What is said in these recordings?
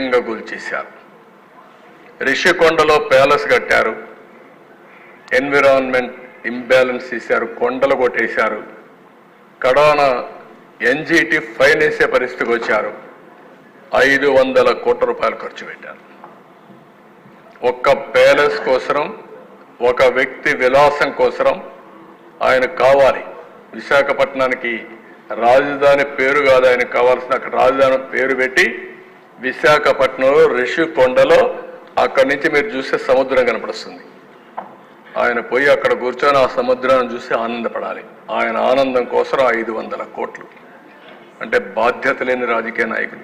ఏకంగా కూల్చేశారు రిషికొండలో ప్యాలెస్ కట్టారు. ఎన్విరాన్మెంట్ ఇంబ్యాలెన్స్ చేశారు కొండలు కొట్టేశారు. కడోన ఎన్జిటి ఫైన్ వేసే పరిస్థితికి వచ్చారు. ఐదు వందల కోట్ల రూపాయలు ఖర్చు పెట్టారు. ఒక్క ప్యాలెస్ కోసరం ఒక వ్యక్తి విలాసం కోసరం ఆయన కావాలి. విశాఖపట్నానికి రాజధాని పేరు కాదు ఆయన కావాల్సిన అక్కడ రాజధాని పేరు పెట్టి విశాఖపట్నంలో రిషి కొండలో అక్కడి నుంచి మీరు చూస్తే సముద్రం కనపడుస్తుంది. ఆయన పోయి అక్కడ కూర్చొని ఆ సముద్రాన్ని చూసి ఆనందపడాలి. ఆయన ఆనందం కోసం ఐదు వందల కోట్లు. అంటే బాధ్యత లేని రాజకీయ నాయకులు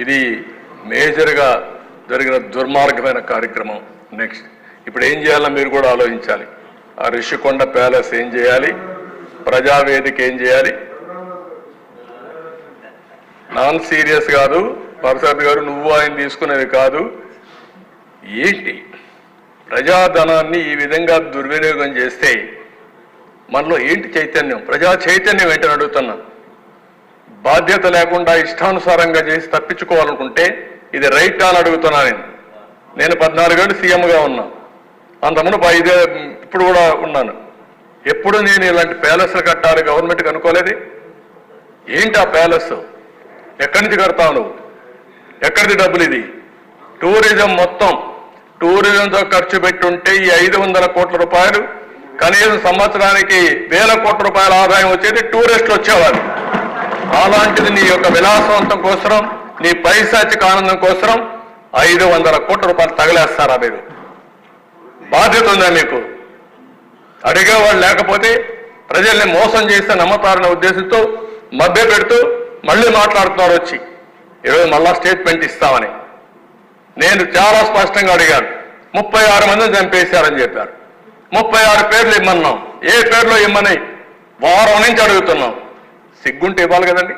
ఇది మేజర్గా జరిగిన దుర్మార్గమైన కార్యక్రమం. నెక్స్ట్. ఇప్పుడు ఏం చేయాలో మీరు కూడా ఆలోచించాలి. ఆ రిషికొండ ప్యాలెస్ ఏం చేయాలి? ప్రజావేదిక ఏం చేయాలి? నాన్ సీరియస్ కాదు ప్రసాద్ గారు నువ్వు ఆయన తీసుకునేది కాదు. ఏంటి? ప్రజాధనాన్ని ఈ విధంగా దుర్వినియోగం చేస్తే మనలో ఏంటి చైతన్యం? ప్రజా చైతన్యం ఏంటని అడుగుతున్నా. బాధ్యత లేకుండా ఇష్టానుసారంగా చేసి తప్పించుకోవాలనుకుంటే ఇది రైట్ అని అడుగుతున్నా నేను. నేను పద్నాలుగేళ్ళు సీఎంగా ఉన్నా. అంతమును ఐదే ఇప్పుడు కూడా ఉన్నాను. ఎప్పుడు నేను ఇలాంటి ప్యాలెస్లు కట్టాలి గవర్నమెంట్కి అనుకోలేదు? ఏంటి ఆ ప్యాలెస్? ఎక్కడి నుంచి కడతావు నువ్వు? ఎక్కడిది డబ్బులు ఇది? టూరిజం మొత్తం టూరిజంతో ఖర్చు పెట్టుంటే ఈ ఐదు వందల కోట్ల రూపాయలు కనీసం సంవత్సరానికి వేల కోట్ల రూపాయల ఆదాయం వచ్చేది టూరిస్టులు వచ్చేవారు అలాంటిది నీ యొక్క విలాసవంతం కోసరం నీ పైశాచిక ఆనందం కోసరం ఐదు వందల కోట్ల రూపాయలు తగలేస్తారా మీరు? బాధ్యత ఉందా మీకు? అడిగేవాళ్ళు లేకపోతే ప్రజల్ని మోసం చేస్తే నమ్మతారనే ఉద్దేశంతో మభ్య పెడుతూ మళ్ళీ మాట్లాడుతున్నారు వచ్చి ఈరోజు మళ్ళా స్టేట్మెంట్ ఇస్తామని. నేను చాలా స్పష్టంగా అడిగాను ముప్పై ఆరు మందిని చంపేశారని చెప్పారు. ముప్పై ఆరు పేర్లు ఇమ్మన్నాం. ఏ పేర్లో ఇమ్మని? వారం నుంచి అడుగుతున్నాం. సిగ్గుంటే ఇవ్వాలి కదండి.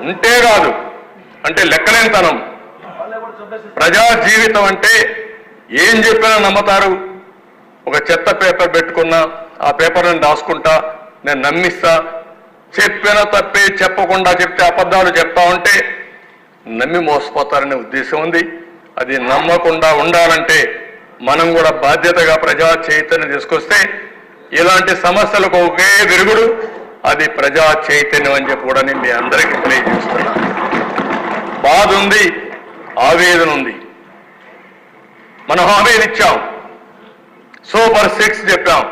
ఉంటే కాదు. అంటే లెక్కలేనితనం. ప్రజా జీవితం అంటే ఏం చెప్పినా నమ్ముతారు. ఒక చెత్త పేపర్ పెట్టుకున్నా ఆ పేపర్ నేను నేను నమ్మిస్తా చెప్పిన తప్పే చెప్పకుండా చెప్తే అబద్ధాలు చెప్తా ఉంటే నమ్మి మోసపోతారనే ఉద్దేశం ఉంది. అది నమ్మకుండా ఉండాలంటే మనం కూడా బాధ్యతగా ప్రజా చైతన్యం తీసుకొస్తే ఇలాంటి సమస్యలకు ఒకే విరుగుడు అది ప్రజా చైతన్యం అని చెప్పి కూడా నేను మీ అందరికీ తెలియజేస్తున్నా. బాధ ఉంది ఆవేదన ఉంది. మనం హామీలు ఇచ్చాం. సూపర్ సిక్స్ చెప్పాం.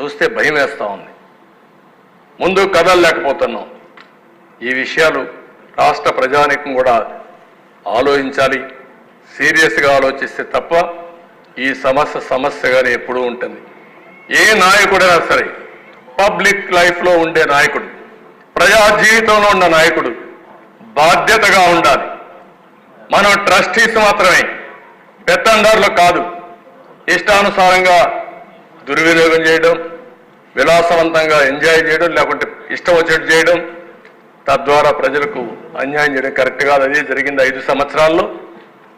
చూస్తే భయం వేస్తా ఉంది. ముందు కదలలేకపోతున్నాం. ఈ విషయాలు రాష్ట్ర ప్రజానికం కూడా ఆలోచించాలి సీరియస్గా ఆలోచిస్తే తప్ప ఈ సమస్య సమస్యగానే ఎప్పుడూ ఉంటుంది. ఏ నాయకుడైనా సరే పబ్లిక్ లైఫ్లో ఉండే నాయకుడు ప్రజా జీవితంలో ఉన్న నాయకుడు బాధ్యతగా ఉండాలి. మనం ట్రస్టీస్ మాత్రమే పెత్తందారులు కాదు ఇష్టానుసారంగా దుర్వినియోగం చేయడం విలాసవంతంగా ఎంజాయ్ చేయడం లేకుంటే ఇష్టం వచ్చేట్టు చేయడం తద్వారా ప్రజలకు అన్యాయం చేయడం కరెక్ట్ కాదు. అదే జరిగింది ఐదు సంవత్సరాల్లో.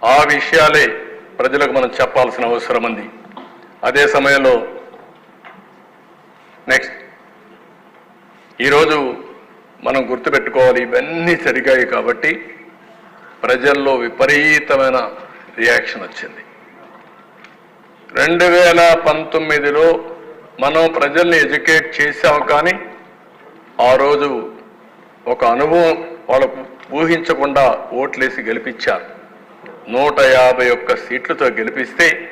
ఆ విషయాలే ప్రజలకు మనం చెప్పాల్సిన అవసరం ఉంది. అదే సమయంలో నెక్స్ట్ ఈరోజు మనం గుర్తుపెట్టుకోవాలి ఇవన్నీ జరిగాయి కాబట్టి ప్రజల్లో విపరీతమైన రియాక్షన్ వచ్చింది. రెండు వేల పంతొమ్మిదిలో మనం ప్రజల్ని ఎడ్యుకేట్ చేసాం కానీ ఆ రోజు ఒక అనుభవం వాళ్ళకు ఊహించకుండా ఓట్లేసి గెలిపించారు. నూట యాభై ఒక్క సీట్లతో గెలిపిస్తే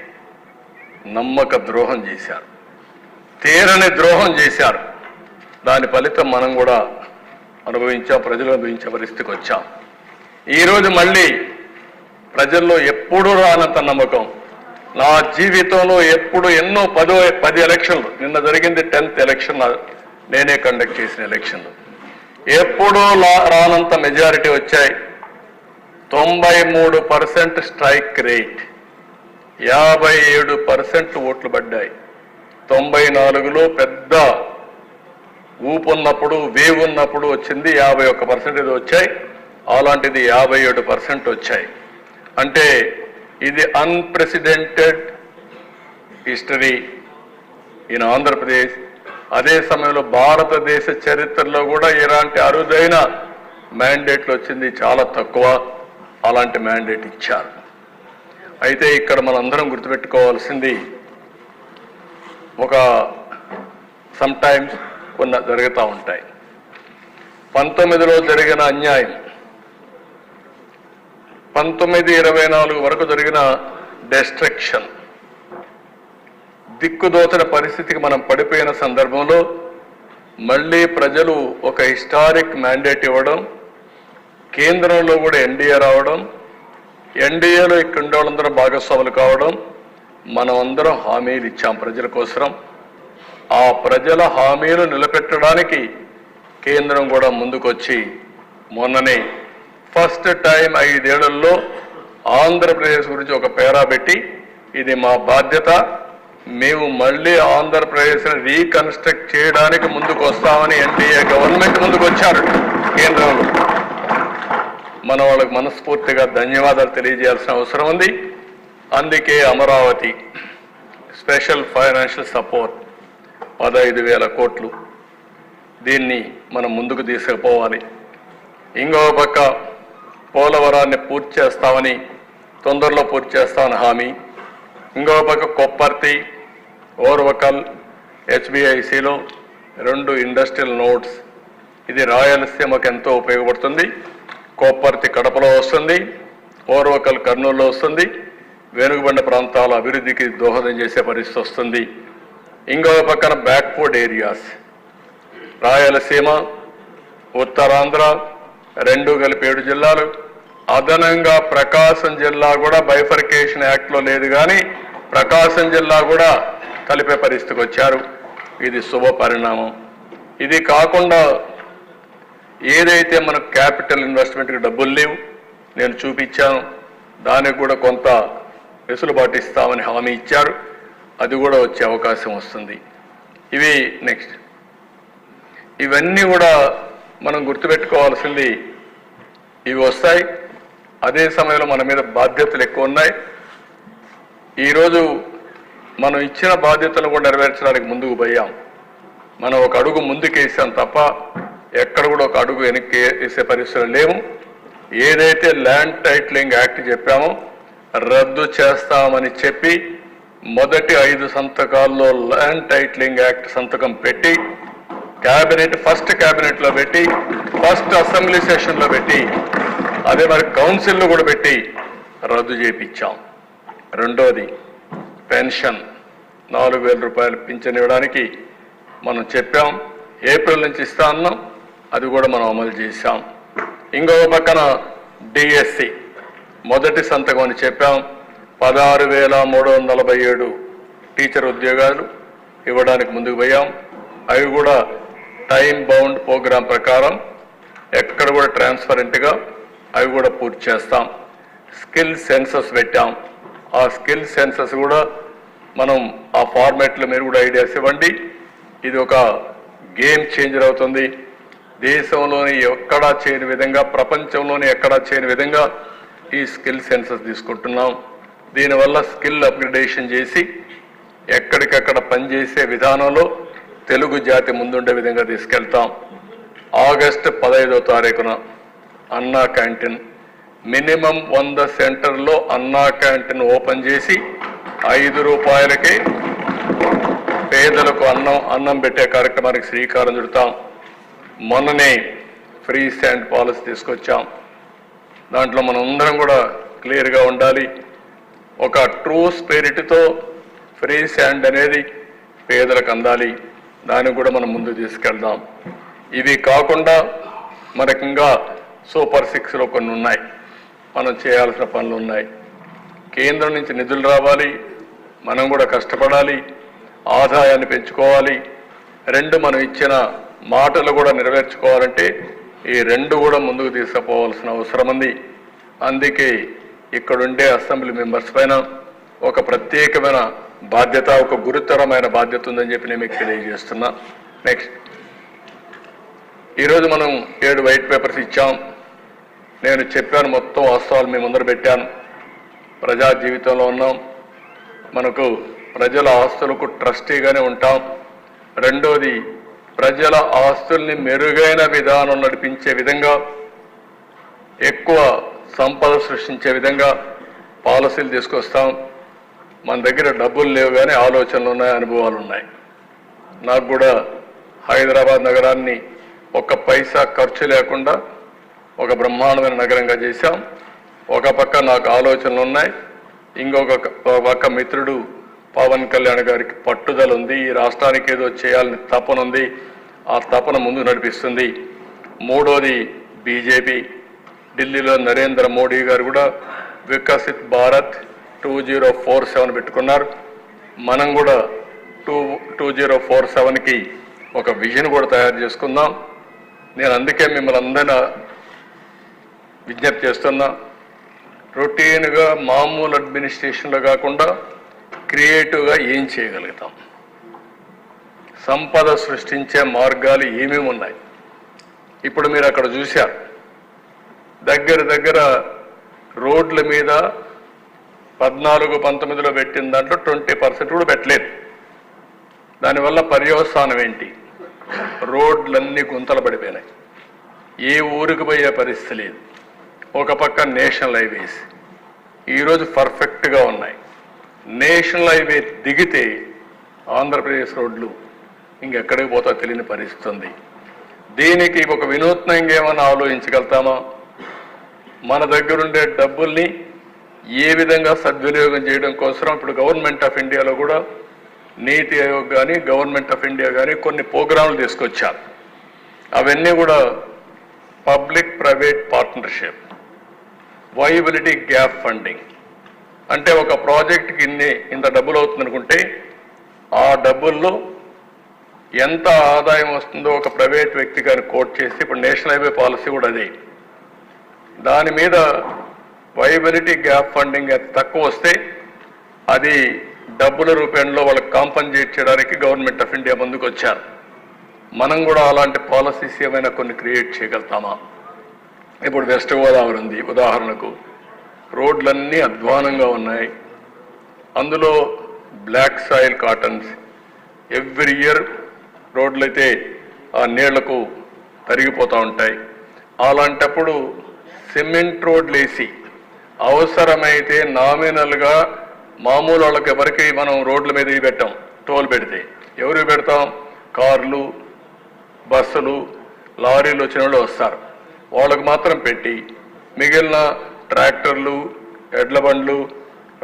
నమ్మక ద్రోహం చేశారు. తీరని ద్రోహం చేశారు. దాని ఫలితం మనం కూడా అనుభవించాం ప్రజలు అనుభవించే పరిస్థితికి వచ్చాం. ఈరోజు మళ్ళీ ప్రజల్లో ఎప్పుడూ రానంత నమ్మకం. నా జీవితంలో ఎప్పుడు ఎన్నో పదో పది ఎలక్షన్లు. నిన్న జరిగింది టెన్త్ ఎలక్షన్. నేనే కండక్ట్ చేసిన ఎలక్షన్లు. ఎప్పుడూ లా- రానంత మెజారిటీ వచ్చాయి. తొంభై మూడు పర్సెంట్ స్ట్రైక్ రేట్. యాభై ఏడు పర్సెంట్ ఓట్లు పడ్డాయి. తొంభై నాలుగులో పెద్ద ఊపు ఉన్నప్పుడు వేవ్ ఉన్నప్పుడు వచ్చింది యాభై ఒక్క పర్సెంట్ ఇది వచ్చాయి. అలాంటిది యాభై ఏడు పర్సెంట్ వచ్చాయి. అంటే ఇది అన్ప్రెసిడెంటెడ్ హిస్టరీ ఇన్ ఆంధ్రప్రదేశ్ అదే సమయంలో భారతదేశ చరిత్రలో కూడా ఇలాంటి అరుదైన మ్యాండేట్లు వచ్చింది చాలా తక్కువ. అలాంటి మ్యాండేట్ ఇచ్చారు. అయితే ఇక్కడ మనందరం గుర్తుపెట్టుకోవాల్సింది ఒక సమ్టైమ్స్ కొన్ని జరుగుతూ ఉంటాయి. పంతొమ్మిదిలో జరిగిన అన్యాయం పంతొమ్మిది ఇరవై నాలుగు వరకు జరిగిన డెస్ట్రక్షన్ దిక్కుదోచని పరిస్థితికి మనం పడిపోయిన సందర్భంలో మళ్ళీ ప్రజలు ఒక హిస్టారిక్ మ్యాండేట్ ఇవ్వడం కేంద్రంలో కూడా ఎన్డీఏ రావడం ఎన్డీఏలో ఇక్కడ వాళ్ళందరూ భాగస్వాములు కావడం మనం అందరం హామీలు ఇచ్చాం ప్రజల కోసం ఆ ప్రజల హామీలు నిలబెట్టడానికి కేంద్రం కూడా ముందుకొచ్చి మొన్ననే ఫస్ట్ టైం ఐదేళ్ళలో ఆంధ్రప్రదేశ్ గురించి ఒక పేరా పెట్టి ఇది మా బాధ్యత. మేము మళ్ళీ ఆంధ్రప్రదేశ్ని రీకన్స్ట్రక్ట్ చేయడానికి ముందుకు వస్తామని ఎన్డీఏ గవర్నమెంట్ ముందుకు వచ్చారు కేంద్రంలో. మన వాళ్ళకి మనస్ఫూర్తిగా ధన్యవాదాలు తెలియజేయాల్సిన అవసరం ఉంది. అందుకే అమరావతి స్పెషల్ ఫైనాన్షియల్ సపోర్ట్ పదహైదు వేల కోట్లు దీన్ని మనం ముందుకు తీసుకుపోవాలి. ఇంకో పక్క పోలవరాన్ని పూర్తి చేస్తామని తొందరలో పూర్తి చేస్తామని హామీ. ఇంకో పక్క కొప్పర్తి ఓర్వకల్ హెచ్బిఐసిలో రెండు ఇండస్ట్రియల్ నోట్స్. ఇది రాయలసీమకు ఎంతో ఉపయోగపడుతుంది. కొప్పర్తి కడపలో వస్తుంది ఓర్వకల్ కర్నూలులో వస్తుంది వెనుకబడిన ప్రాంతాల అభివృద్ధికి దోహదం చేసే పరిస్థితి వస్తుంది. ఇంకో పక్కన బ్యాక్వర్డ్ ఏరియాస్. రాయలసీమ ఉత్తరాంధ్ర రెండు కలిపి ఏడు జిల్లాలు. అదనంగా ప్రకాశం జిల్లా కూడా బైఫర్కేషన్ యాక్ట్లో లేదు కానీ ప్రకాశం జిల్లా కూడా కలిపే పరిస్థితికి వచ్చారు. ఇది శుభ పరిణామం. ఇది కాకుండా ఏదైతే మనకు క్యాపిటల్ ఇన్వెస్ట్మెంట్కి డబ్బులు లేవు నేను చూపించాను. దానికి కూడా కొంత వెసులుబాటు ఇస్తామని హామీ ఇచ్చారు. అది కూడా వచ్చే అవకాశం వస్తుంది. ఇవి నెక్స్ట్ ఇవన్నీ కూడా మనం గుర్తుపెట్టుకోవాల్సింది ఇవి వస్తాయి. అదే సమయంలో మన మీద బాధ్యతలు ఎక్కువ ఉన్నాయి. ఈరోజు మనం ఇచ్చిన బాధ్యతలు కూడా నెరవేర్చడానికి ముందుకు పోయాం. మనం ఒక అడుగు ముందుకేసాం తప్ప ఎక్కడ కూడా ఒక అడుగు వెనక్కి వేసే పరిస్థితులు లేవు. ఏదైతే ల్యాండ్ టైటిలింగ్ యాక్ట్ చెప్పామో రద్దు చేస్తామని చెప్పి మొదటి ఐదు సంతకాల్లో ల్యాండ్ టైటిలింగ్ యాక్ట్ సంతకం పెట్టి క్యాబినెట్ ఫస్ట్ క్యాబినెట్లో పెట్టి ఫస్ట్ అసెంబ్లీ సెషన్లో పెట్టి అదే మరి కౌన్సిల్లో కూడా పెట్టి రద్దు చేపించాం. రెండోది పెన్షన్. నాలుగు వేల రూపాయలు పింఛన్ ఇవ్వడానికి మనం చెప్పాం. ఏప్రిల్ నుంచి ఇస్తా అన్నాం. అది కూడా మనం అమలు చేశాం. ఇంకొక పక్కన డిఎస్సి. మొదటి సంతకం అని చెప్పాం. పదహారు వేల మూడు వందల నలభై ఏడు టీచర్ ఉద్యోగాలు ఇవ్వడానికి ముందుకు పోయాం. అవి కూడా టైం బౌండ్ ప్రోగ్రాం ప్రకారం ఎక్కడ కూడా ట్రాన్స్పరెంట్గా అవి కూడా పూర్తి చేస్తాం. స్కిల్ సెన్సస్ పెట్టాం. ఆ స్కిల్ సెన్సస్ కూడా మనం ఆ ఫార్మాట్లో మీరు కూడా ఐడియాస్ ఇవ్వండి. ఇది ఒక గేమ్ చేంజర్ అవుతుంది. దేశంలోని ఎక్కడా చేయని విధంగా ప్రపంచంలోని ఎక్కడా చేయని విధంగా ఈ స్కిల్ సెన్సస్ తీసుకుంటున్నాం. దీనివల్ల స్కిల్ అప్గ్రేడేషన్ చేసి ఎక్కడికక్కడ పనిచేసే విధానంలో తెలుగు జాతి ముందుండే విధంగా తీసుకెళ్తాం. ఆగస్టు పదహైదో తారీఖున అన్నా క్యాంటీన్. మినిమం వంద సెంటర్లో అన్నా క్యాంటీన్ ఓపెన్ చేసి ఐదు రూపాయలకి పేదలకు అన్నం అన్నం పెట్టే కార్యక్రమానికి శ్రీకారం చుడతాం. మొన్ననే ఫ్రీ స్టాండ్ పాలసీ తీసుకొచ్చాం. దాంట్లో మనం అందరం కూడా క్లియర్గా ఉండాలి. ఒక ట్రూ స్పిరిట్తో ఫ్రీ స్టాండ్ అనేది పేదలకు అందాలి. దాన్ని కూడా మనం ముందు తీసుకెళ్దాం. ఇవి కాకుండా మనకి సూపర్ సిక్స్లో కొన్ని ఉన్నాయి. మనం చేయాల్సిన పనులు ఉన్నాయి. కేంద్రం నుంచి నిధులు రావాలి. మనం కూడా కష్టపడాలి. ఆదాయాన్ని పెంచుకోవాలి. రెండు మనం ఇచ్చిన మాటలు కూడా నెరవేర్చుకోవాలంటే ఈ రెండు కూడా ముందుకు తీసుకుపోవాల్సిన అవసరం ఉంది. అందుకే ఇక్కడుండే అసెంబ్లీ మెంబర్స్ పైన ఒక ప్రత్యేకమైన బాధ్యత ఒక గురుతరమైన బాధ్యత ఉందని చెప్పి నేను మీకు తెలియజేస్తున్నా. నెక్స్ట్ ఈరోజు మనం ఏడు వైట్ పేపర్స్ ఇచ్చాం. నేను చెప్పాను మొత్తం వాస్తవాలు మీ ముందర పెట్టాను. ప్రజా జీవితంలో ఉన్నాం. మనకు ప్రజల ఆస్తులకు ట్రస్టీగానే ఉంటాం. రెండోది ప్రజల ఆస్తుల్ని మెరుగైన విధానం నడిపించే విధంగా ఎక్కువ సంపద సృష్టించే విధంగా పాలసీలు తీసుకొస్తాం. మన దగ్గర డబ్బులు లేవు కానీ ఆలోచనలు ఉన్నాయి అనుభవాలు ఉన్నాయి. నాకు కూడా హైదరాబాద్ నగరాన్ని ఒక్క పైసా ఖర్చు లేకుండా ఒక బ్రహ్మాండమైన నగరంగా చేశాం. ఒక పక్క నాకు ఆలోచనలు ఉన్నాయి. ఇంకొక పక్క మిత్రుడు పవన్ కళ్యాణ్ గారికి పట్టుదల ఉంది. ఈ రాష్ట్రానికి ఏదో చేయాలని తపన ఉంది. ఆ తపన ముందు నడిపిస్తుంది. మూడోది బీజేపీ. ఢిల్లీలో నరేంద్ర మోడీ గారు కూడా Viksit Bharat two zero four seven పెట్టుకున్నారు. మనం కూడా టూ టూ జీరో ఫోర్ సెవెన్కి ఒక విజన్ కూడా తయారు చేసుకుందాం. నేను అందుకే మిమ్మల్ని అందరినీ విజ్ఞప్తి చేస్తున్నా. రొటీన్గా మామూలు అడ్మినిస్ట్రేషన్లో కాకుండా క్రియేటివ్గా ఏం చేయగలుగుతాం? సంపద సృష్టించే మార్గాలు ఏమేమి ఉన్నాయి? ఇప్పుడు మీరు అక్కడ చూశారు. దగ్గర దగ్గర రోడ్ల మీద పద్నాలుగు పంతొమ్మిదిలో పెట్టిన దాంట్లో ట్వంటీ పర్సెంట్ కూడా పెట్టలేదు. దానివల్ల పర్యవసానం ఏంటి? రోడ్లన్నీ గుంతలు పడిపోయినాయి. ఏ ఊరికి పోయే పరిస్థితి లేదు. ఒక పక్క నేషనల్ హైవేస్ ఈరోజు పర్ఫెక్ట్గా ఉన్నాయి. నేషనల్ హైవే దిగితే ఆంధ్రప్రదేశ్ రోడ్లు ఇంకెక్కడికి పోతా తెలియని పరిస్థితి ఉంది. దీనికి ఒక వినూత్నంగా ఏమైనా ఆలోచించగలుగుతామా? మన దగ్గరుండే డబ్బుల్ని ఏ విధంగా సద్వినియోగం చేయడం కోసం ఇప్పుడు గవర్నమెంట్ ఆఫ్ ఇండియాలో కూడా నీతి ఆయోగ్ కానీ గవర్నమెంట్ ఆఫ్ ఇండియా కానీ కొన్ని ప్రోగ్రాంలు తీసుకొచ్చారు. అవన్నీ కూడా public private partnership viability gap funding అంటే ఒక ప్రాజెక్ట్కి ఇన్ని ఇంత డబ్బులు అవుతుంది అనుకుంటే ఆ డబ్బుల్లో ఎంత ఆదాయం వస్తుందో ఒక ప్రైవేట్ వ్యక్తి గారిని కోట్ చేసి ఇప్పుడు నేషనల్ హైవే పాలసీ కూడా అది. దాని మీద వైబిలిటీ గ్యాప్ ఫండింగ్ తక్కువ వస్తే అది డబ్బుల రూపంలో వాళ్ళకి కాంపన్సేట్ చేయడానికి గవర్నమెంట్ ఆఫ్ ఇండియా ముందుకు వచ్చారు మనం కూడా అలాంటి పాలసీస్ ఏమైనా కొన్ని క్రియేట్ చేయగలుగుతామా? ఇప్పుడు వెస్ట్ గోదావరి ఉంది. ఉదాహరణకు రోడ్లన్నీ అధ్వానంగా ఉన్నాయి. అందులో black soil cottons. Every year రోడ్లైతే ఆ నీళ్ళకు తరిగిపోతూ ఉంటాయి. అలాంటప్పుడు సిమెంట్ రోడ్లు వేసి అవసరమైతే నామినల్గా మామూలు వాళ్ళకి ఎవరికి మనం రోడ్ల మీద ఇవి పెట్టాం టోల్ పెడితే. ఎవరు పెడతాం? కార్లు బస్సులు లారీలు వచ్చిన వాళ్ళు వస్తారు. వాళ్ళకు మాత్రం పెట్టి మిగిలిన ట్రాక్టర్లు ఎడ్ల బండ్లు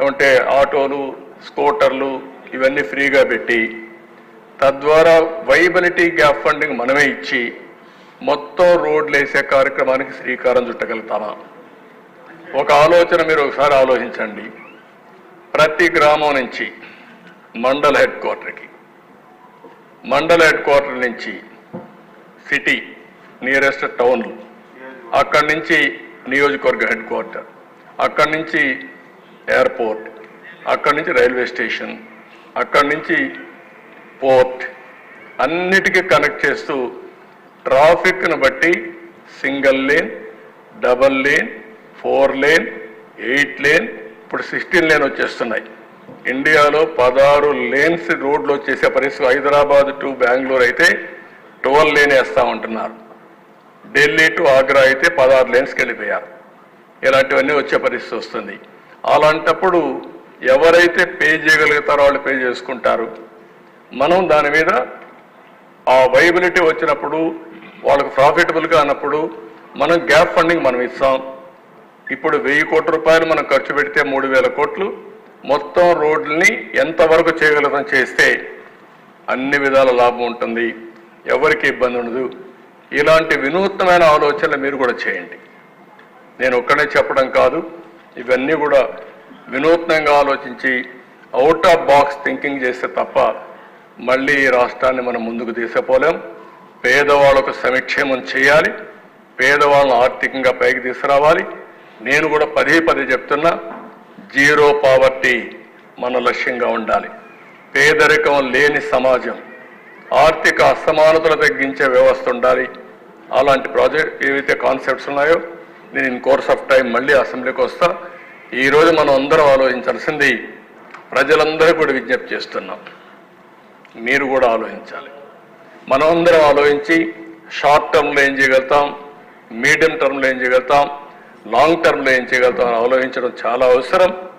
అంటే ఆటోలు స్కూటర్లు ఇవన్నీ ఫ్రీగా పెట్టి తద్వారా వైబిలిటీ గ్యాప్ ఫండింగ్ మనమే ఇచ్చి మొత్తం రోడ్లు వేసే కార్యక్రమానికి శ్రీకారం చుట్టగలుగుతామా? ఒక ఆలోచన మీరు ఒకసారి ఆలోచించండి. ప్రతి గ్రామం నుంచి మండల హెడ్ క్వార్టర్కి మండల హెడ్ క్వార్టర్ నుంచి సిటీ నియరెస్ట్ టౌన్లు అక్కడి నుంచి నియోజకవర్గ హెడ్ క్వార్టర్ అక్కడి నుంచి ఎయిర్పోర్ట్ అక్కడి నుంచి రైల్వే స్టేషన్ అక్కడి నుంచి పోర్ట్ అన్నిటికీ కనెక్ట్ చేస్తూ ట్రాఫిక్ను బట్టి single lane double lane four lane eight lane ఇప్పుడు సిక్స్టీన్ లేన్ వచ్చేస్తున్నాయి. ఇండియాలో పదహారు లేన్స్ రోడ్లు వచ్చేసే పరిస్థితి హైదరాబాద్ టు బెంగళూరు అయితే ట్వెల్వ్ లేన్ వేస్తామంటున్నారు ఢిల్లీ టు ఆగ్రా అయితే పదహారు లేన్స్కి వెళ్ళిపోయారు ఇలాంటివన్నీ వచ్చే పరిస్థితి వస్తుంది. అలాంటప్పుడు ఎవరైతే పే చేయగలుగుతారో వాళ్ళు పే చేసుకుంటారు. మనం దాని మీద ఆ వైబిలిటీ వచ్చినప్పుడు వాళ్ళకు ప్రాఫిటబుల్గా అన్నప్పుడు మనం గ్యాప్ ఫండింగ్ మనం ఇస్తాం. ఇప్పుడు వెయ్యి కోట్ల రూపాయలు మనం ఖర్చు పెడితే మూడు వేల కోట్లు. మొత్తం రోడ్లని ఎంతవరకు చేయగలుగుతాం చేస్తే అన్ని విధాల లాభం ఉంటుంది. ఎవరికి ఇబ్బంది ఉండదు. ఇలాంటి వినూత్నమైన ఆలోచనలు మీరు కూడా చేయండి. నేను ఒక్కడే చెప్పడం కాదు ఇవన్నీ కూడా వినూత్నంగా ఆలోచించి అవుట్ ఆఫ్ బాక్స్ థింకింగ్ చేస్తే తప్ప మళ్ళీ ఈ రాష్ట్రాన్ని మనం ముందుకు తీసుకుపోలేం. పేదవాళ్ళకు సంక్షేమం చేయాలి. పేదవాళ్ళను ఆర్థికంగా పైకి తీసుకురావాలి. నేను కూడా పదే పదే చెప్తున్నా జీరో పావర్టీ మన లక్ష్యంగా ఉండాలి. పేదరికం లేని సమాజం ఆర్థిక అసమానతలు తగ్గించే వ్యవస్థ ఉండాలి. అలాంటి ప్రాజెక్ట్ ఏవైతే కాన్సెప్ట్స్ ఉన్నాయో నేను ఇన్ కోర్స్ ఆఫ్ టైం మళ్ళీ అసెంబ్లీకి వస్తా. ఈరోజు మనం అందరం ఆలోచించాల్సింది ప్రజలందరూ కూడా విజ్ఞప్తి చేస్తున్నాం. మీరు కూడా ఆలోచించాలి. మనం అందరం ఆలోచించి షార్ట్ టర్మ్లో ఏం చేయగలుగుతాం? మీడియం టర్మ్లో ఏం చేయగలుగుతాం? లాంగ్ టర్మ్లో ఏం చేయగలుగుతామని ఆలోచించడం చాలా అవసరం.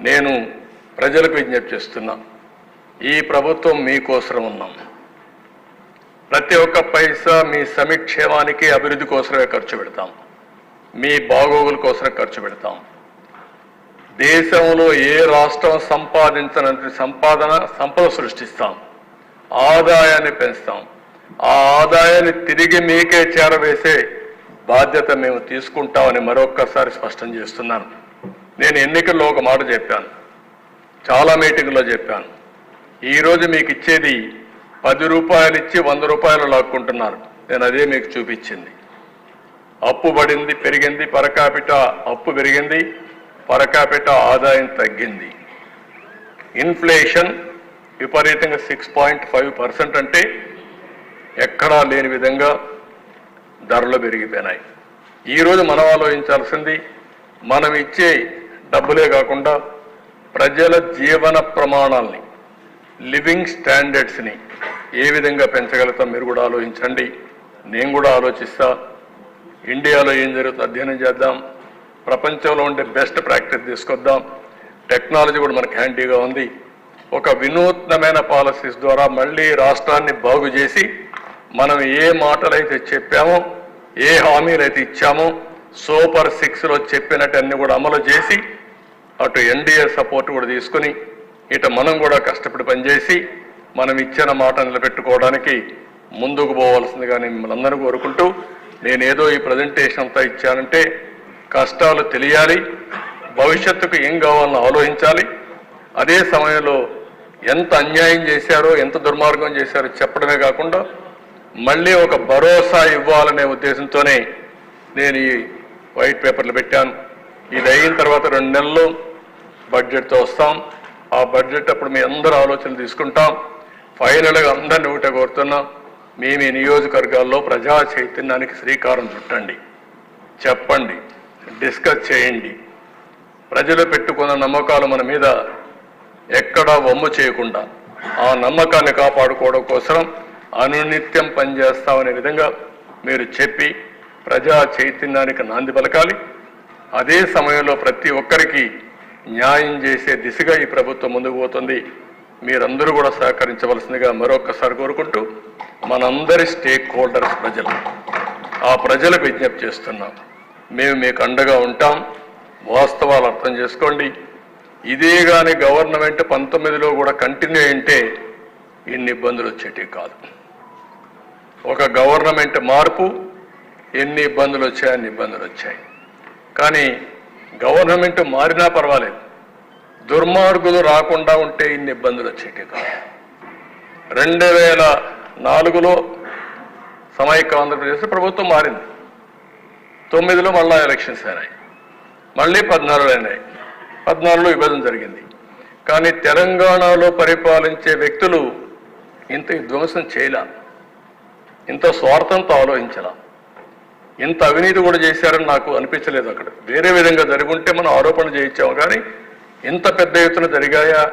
నేను ప్రజలకు విజ్ఞప్తి చేస్తున్నా ఈ ప్రభుత్వం మీకోసం ఉన్నాం. ప్రతి ఒక్క పైసా మీ సమిక్షేమానికి అభివృద్ధి కోసమే ఖర్చు పెడతాం. మీ బాగోగుల కోసమే ఖర్చు పెడతాం. దేశంలో ఏ రాష్ట్రం సంపాదించనంత సంపాదన సంపద సృష్టిస్తాం. ఆదాయాన్ని పెంచుతాం. ఆ ఆదాయాన్ని తిరిగి మీకే చేరవేసే బాధ్యత మేము తీసుకుంటామని మరొక్కసారి స్పష్టం చేస్తున్నాను. నేను ఎన్నికల్లో ఒక మాట చెప్పాను. చాలా మీటింగ్లో చెప్పాను. ఈరోజు మీకు ఇచ్చేది పది రూపాయలు ఇచ్చి వంద రూపాయలు లాక్కుంటున్నారు. నేను అదే మీకు చూపించింది. అప్పు పడింది పెరిగింది పరకాపిట అప్పు పెరిగింది పరకాపిట ఆదాయం తగ్గింది. ఇన్ఫ్లేషన్ విపరీతంగా సిక్స్ పాయింట్ ఫైవ్ పర్సెంట్ అంటే ఎక్కడా లేని విధంగా ధరలు పెరిగిపోయినాయి. ఈరోజు మనం ఆలోచించాల్సింది మనం ఇచ్చే డబ్బులే కాకుండా ప్రజల జీవన ప్రమాణాల్ని లివింగ్ స్టాండర్డ్స్ని ఏ విధంగా పెంచగలుగుతాం మీరు కూడా ఆలోచించండి. నేను కూడా ఆలోచిస్తా. ఇండియాలో ఏం జరుగుతుందో అధ్యయనం చేద్దాం. ప్రపంచంలో ఉండే బెస్ట్ ప్రాక్టీస్ తీసుకొద్దాం. టెక్నాలజీ కూడా మనకు హ్యాండీగా ఉంది. ఒక వినూత్నమైన పాలసీస్ ద్వారా మళ్ళీ రాష్ట్రాన్ని బాగు చేసి మనం ఏ మాటలైతే చెప్పామో ఏ హామీలైతే ఇచ్చామో సూపర్ సిక్స్లో చెప్పినట్టు అన్ని కూడా అమలు చేసి అటు ఎన్డీఏ సపోర్ట్ కూడా తీసుకుని ఇటు మనం కూడా కష్టపడి పనిచేసి మనం ఇచ్చిన మాట నిలబెట్టుకోవడానికి ముందుకు పోవాల్సిందిగా నేను మిమ్మల్ని అందరూ కోరుకుంటూ నేనేదో ఈ ప్రజెంటేషన్ అంతా ఇచ్చానంటే కష్టాలు తెలియాలి భవిష్యత్తుకు ఏం కావాలని ఆలోచించాలి. అదే సమయంలో ఎంత అన్యాయం చేశారో ఎంత దుర్మార్గం చేశారో చెప్పడమే కాకుండా మళ్ళీ ఒక భరోసా ఇవ్వాలనే ఉద్దేశంతోనే నేను ఈ వైట్ పేపర్లు పెట్టాను. ఇది అయిన తర్వాత రెండు నెలలు బడ్జెట్తో వస్తాం. ఆ బడ్జెట్ అప్పుడు మీ అందరూ ఆలోచనలు తీసుకుంటాం. ఫైనల్గా అందరిని ఒకటే కోరుతున్నాం. మీ మీ నియోజకవర్గాల్లో ప్రజా చైతన్యానికి శ్రీకారం చుట్టండి. చెప్పండి. డిస్కస్ చేయండి. ప్రజలు పెట్టుకున్న నమ్మకాలు మన మీద ఎక్కడా వమ్ము చేయకుండా ఆ నమ్మకాన్ని కాపాడుకోవడం కోసం అనునిత్యం పనిచేస్తామనే విధంగా మీరు చెప్పి ప్రజా చైతన్యానికి నాంది పలకాలి. అదే సమయంలో ప్రతి ఒక్కరికి న్యాయం చేసే దిశగా ఈ ప్రభుత్వం ముందుకు పోతుంది. మీరందరూ కూడా సహకరించవలసిందిగా మరొకసారి కోరుకుంటూ మనందరి స్టేక్ హోల్డర్స్ ప్రజలు ఆ ప్రజలకు విజ్ఞప్తి చేస్తున్నాం. మేము మీకు అండగా ఉంటాం. వాస్తవాలు అర్థం చేసుకోండి. ఇదే కానీ గవర్నమెంట్ పంతొమ్మిదిలో కూడా కంటిన్యూ అయింటే ఇన్ని ఇబ్బందులు వచ్చేటివి కాదు. ఒక గవర్నమెంట్ మార్పు ఎన్ని ఇబ్బందులు వచ్చాయి అన్ని ఇబ్బందులు వచ్చాయి. కానీ గవర్నమెంట్ మారినా పర్వాలేదు. దుర్మార్గులు రాకుండా ఉంటే ఇన్ని ఇబ్బందులు వచ్చేటి కాదు. రెండు వేల నాలుగులో సమైక్య ఆంధ్రప్రదేశ్ ప్రభుత్వం మారింది. తొమ్మిదిలో మళ్ళా ఎలక్షన్స్ అయినాయి. మళ్ళీ పద్నాలుగు అయినాయి. పద్నాలుగులో విభజన జరిగింది. కానీ తెలంగాణలో పరిపాలించే వ్యక్తులు ఇంత విధ్వంసం చేయలే? ఇంత స్వార్థంతో ఆలోచించలా? ఇంత అవినీతి కూడా చేశారని నాకు అనిపించలేదు అక్కడ. వేరే విధంగా జరుగుంటే మనం ఆరోపణ చేయించాము కానీ ఇంత పెద్ద ఎత్తున జరిగాయా?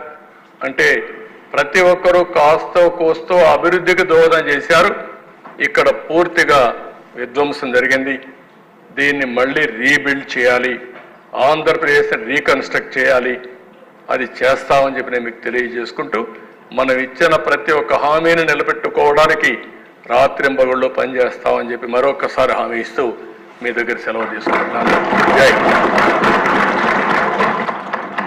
అంటే ప్రతి ఒక్కరూ కాస్తో కోస్తో అభివృద్ధికి దోహదం చేశారు. ఇక్కడ పూర్తిగా విధ్వంసం జరిగింది. దీన్ని మళ్ళీ రీబిల్డ్ చేయాలి. ఆంధ్రప్రదేశ్ రీకన్స్ట్రక్ట్ చేయాలి. అది చేస్తామని చెప్పి నేను మీకు తెలియజేసుకుంటూ మనం ఇచ్చిన ప్రతి ఒక్క హామీని నిలబెట్టుకోవడానికి రాత్రింబగుళ్ళు పనిచేస్తామని చెప్పి మరొకసారి హామీ ఇస్తూ మీ దగ్గర సెలవు తీసుకుంటున్నాను. జై